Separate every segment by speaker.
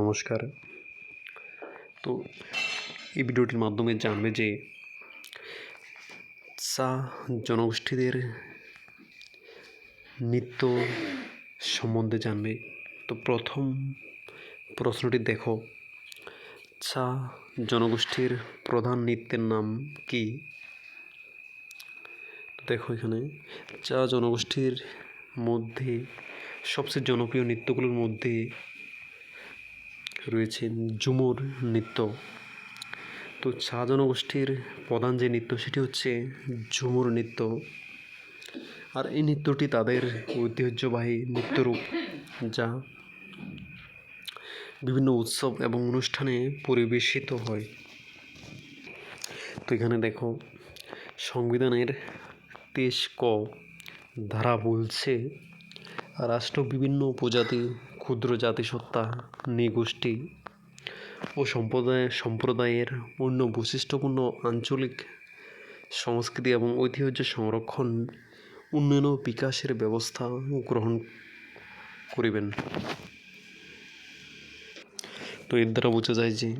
Speaker 1: নমস্কার। তো এই ভিডিওটির মাধ্যমে জানবে যে চা জনগোষ্ঠীদের নৃত্য সম্বন্ধে জানবে। তো প্রথম প্রশ্নটি দেখো, চা জনগোষ্ঠীর প্রধান নৃত্যের নাম কি? দেখো এখানে, চা জনগোষ্ঠীর মধ্যে সবচেয়ে জনপ্রিয় নৃত্যগুলোর মধ্যে রয়েছে ঝুমুর নৃত্য। তো চা জনগোষ্ঠীর প্রধান যে নৃত্য, সেটি হচ্ছে ঝুমুর নৃত্য। আর এই নৃত্যটি তাদের ঐতিহ্যবাহী নৃত্যরূপ, যা বিভিন্ন উৎসব এবং অনুষ্ঠানে পরিবেশিত হয়। তো এখানে দেখো, সংবিধানের তেইশ ক ধারা বলছে, রাষ্ট্র বিভিন্ন উপজাতি ক্ষুদ্র জাতিসত্তা, নৃগোষ্ঠী ও সম্প্রদায়, সম্প্রদায়ের অন্য বৈশিষ্ট্যপূর্ণ আঞ্চলিক সংস্কৃতি এবং ঐতিহ্য সংরক্ষণ, উন্নয়ন ও বিকাশের ব্যবস্থা গ্রহণ করিবেন। তো এর দ্বারা বোঝা যায় যে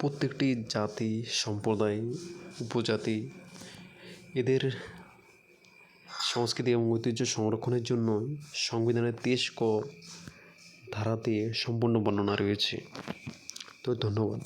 Speaker 1: প্রত্যেকটি জাতি, সম্প্রদায়, উপজাতি এদের সংস্কৃতি এবং ঐতিহ্য সংরক্ষণের জন্য সংবিধানের তেইশ ক ধারাতে সম্পূর্ণ বর্ণনা রয়েছে। তো ধন্যবাদ।